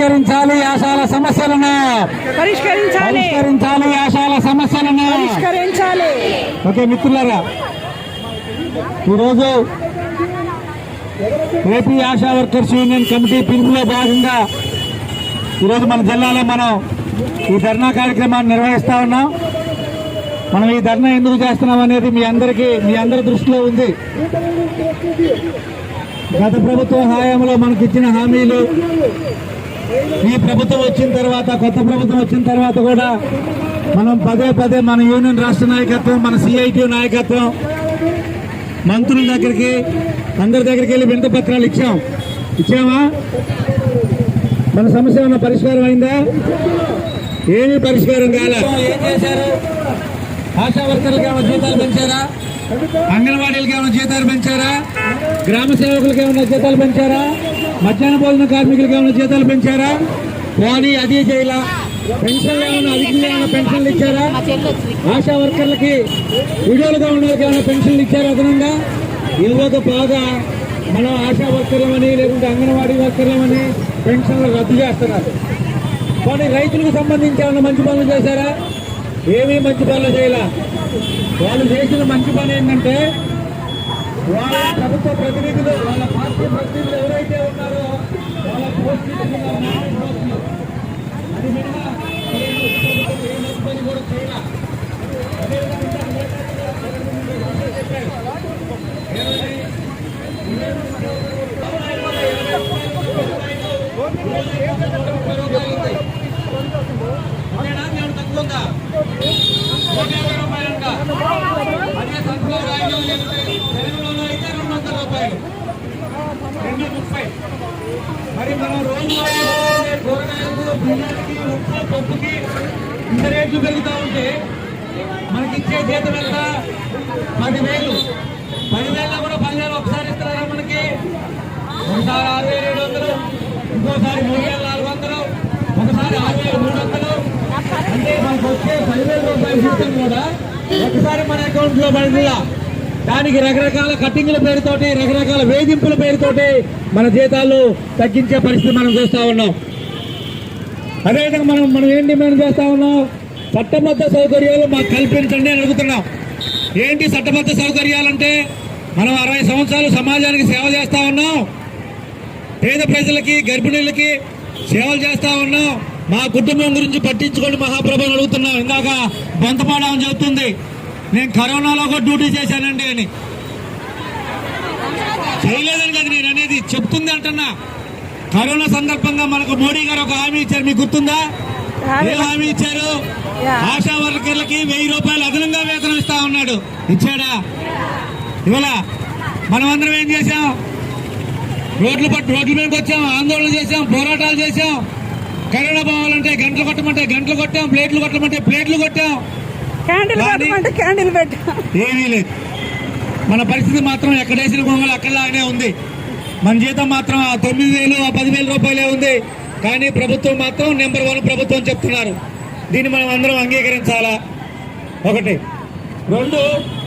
పరిష్కరించాలి ఆశాల సమస్యలను పరిష్కరించాలి. పరిష్కరించాలి ఆశాల సమస్యలను పరిష్కరించాలి. ఓకే మిత్రులారా ఈరోజు AP Asha workers union committee పిలుపులో భాగంగా ఈరోజు మన జిల్లాలో మనం ఈ ధర్నా కార్యక్రమాన్ని నిర్వహిస్తా ఉన్నాం. మనం ఈ ధర్నా ఎందుకు చేస్తున్నాం అనేది మీ అందరికీ మీ అందరి దృష్టిలో ఉంది. గత ప్రభుత్వ హయాంలో మనకి ఇచ్చిన హామీలు ఈ ప్రభుత్వం వచ్చిన తర్వాత కొత్త ప్రభుత్వం వచ్చిన తర్వాత కూడా మనం పదే పదే మన యూనియన్ రాష్ట్ర నాయకత్వం మన సిఐటి నాయకత్వం మంత్రుల దగ్గరికి అందరి దగ్గరికి వెళ్ళి వింత పత్రాలు ఇచ్చాం. ఇచ్చామా మన సమస్య ఏమైనా పరిష్కారం అయిందా? ఏమీ పరిష్కారం కాలే. ఏం చేశారు ఆశా ఏమైనా జీతాలు పెంచారా? అంగన్వాడీలకు ఏమైనా జీతాలు పెంచారా? గ్రామ సేవకులకు ఏమైనా జీతాలు పెంచారా? మధ్యాహ్న భోజన కార్మికులకు ఏమైనా జీతాలు పెంచారా? పోనీ అది చేయాల. పెన్షన్లు ఏమైనా అధికంగా ఏమైనా పెన్షన్లు ఇచ్చారా? ఆశా వర్కర్లకి వీడియోలుగా ఉన్న వాళ్ళకి ఏమైనా పెన్షన్లు ఇచ్చారా అదనంగా? ఇవ్వక బాగా మనం ఆశా వర్కర్లమని లేకుంటే అంగన్వాడీ వర్కర్లమని పెన్షన్లు రద్దు చేస్తున్నారు. కానీ రైతులకు సంబంధించి ఏమైనా మంచి పనులు చేశారా? ఏమీ మంచి పనులు చేయాల. వాళ్ళు చేసిన మంచి పని ఏంటంటే వాళ్ళ ప్రభుత్వ ప్రతినిధులు వాళ్ళ పార్టీ ప్రతినిధులు ఎవరైతే ఉన్నారో వాళ్ళ పోస్టులు అది మినహా కూడా తక్కువ ఉందా? అదే సన్ఫ్లవర్ ఆయిల్ తెలుగులోనో రూపాయలు రెండు ముప్పై మరి మనం రోజు కూరగాయలకు బియ్యానికి ఉప్పు పప్పుకి ఇంత రేట్లు పెరుగుతూ ఉంటే మనకి ఇచ్చే జీతం ఎంత? పదివేలు. పదివేల కూడా పదివేలు ఒకసారి ఇస్తున్నారా మనకి. ఒకసారి ఆరు వేల ఏడు వందలు ఇంకోసారి మూడు వేల నాలుగు వందలు ఒకసారి ఆరు వేల మూడు వందలు అంటే మనకు వచ్చే పదివేల రూపాయలు జీతం కూడా ఒకసారి మన అకౌంట్లో దానికి రకరకాల కట్టింగ్ల పేరుతోటి రకరకాల వేధింపుల పేరుతోటి మన జీతాలు తగ్గించే పరిస్థితి మనం చూస్తూ ఉన్నాం. అదేవిధంగా మనం మనం ఏం డిమాండ్ చేస్తా ఉన్నాం? చట్టబద్ధ సౌకర్యాలు మాకు కల్పించండి అని అడుగుతున్నాం. ఏంటి చట్టబద్ధ సౌకర్యాలంటే మనం అరవై సంవత్సరాలు సమాజానికి సేవ చేస్తా ఉన్నాం. పేద ప్రజలకి గర్భిణీలకి సేవలు చేస్తూ ఉన్నాం. మా కుటుంబం గురించి పట్టించుకోండి మహాప్రభుని అడుగుతున్నాం. ఇందాక బొంతపాడని చెబుతుంది. నేను కరోనాలో కూడా డ్యూటీ చేశానండి అని. చేయలేదని కదా నేను అనేది చెప్తుంది అంటున్నా. కరోనా సందర్భంగా మనకు మోడీ గారు ఒక హామీ ఇచ్చారు. మీకు గుర్తుందా? ఏ హామీ ఇచ్చారు? ఆశా వర్కర్లకి వెయ్యి రూపాయలు అదనంగా వేతనం ఇస్తా ఉన్నాడు. ఇచ్చాడా? ఇవాళ మనం అందరం ఏం చేశాం? రోడ్లు పట్టు రోడ్ల మీదకి వచ్చాం ఆందోళన చేశాం పోరాటాలు చేశాం. కరోనా పోవాలంటే గంటలు కొట్టమంటే గంటలు కొట్టాం ప్లేట్లు కొట్టమంటే ప్లేట్లు కొట్టాం. క్యాండిల్ కానీ- పెట్టమంటే క్యాండిల్ పెట్టాం. ఏమీ లేదు. మన పరిస్థితి మాత్రం ఎక్కడేసిన గొంగలు అక్కడలాగానే ఉంది. మన జీతం మాత్రం ఆ తొమ్మిది వేలు ఆ పదివేల రూపాయలే ఉంది. కానీ ప్రభుత్వం మాత్రం నెంబర్ వన్ ప్రభుత్వం చెప్తున్నారు. దీన్ని మనం అందరం అంగీకరించాలా? ఒకటి. రెండు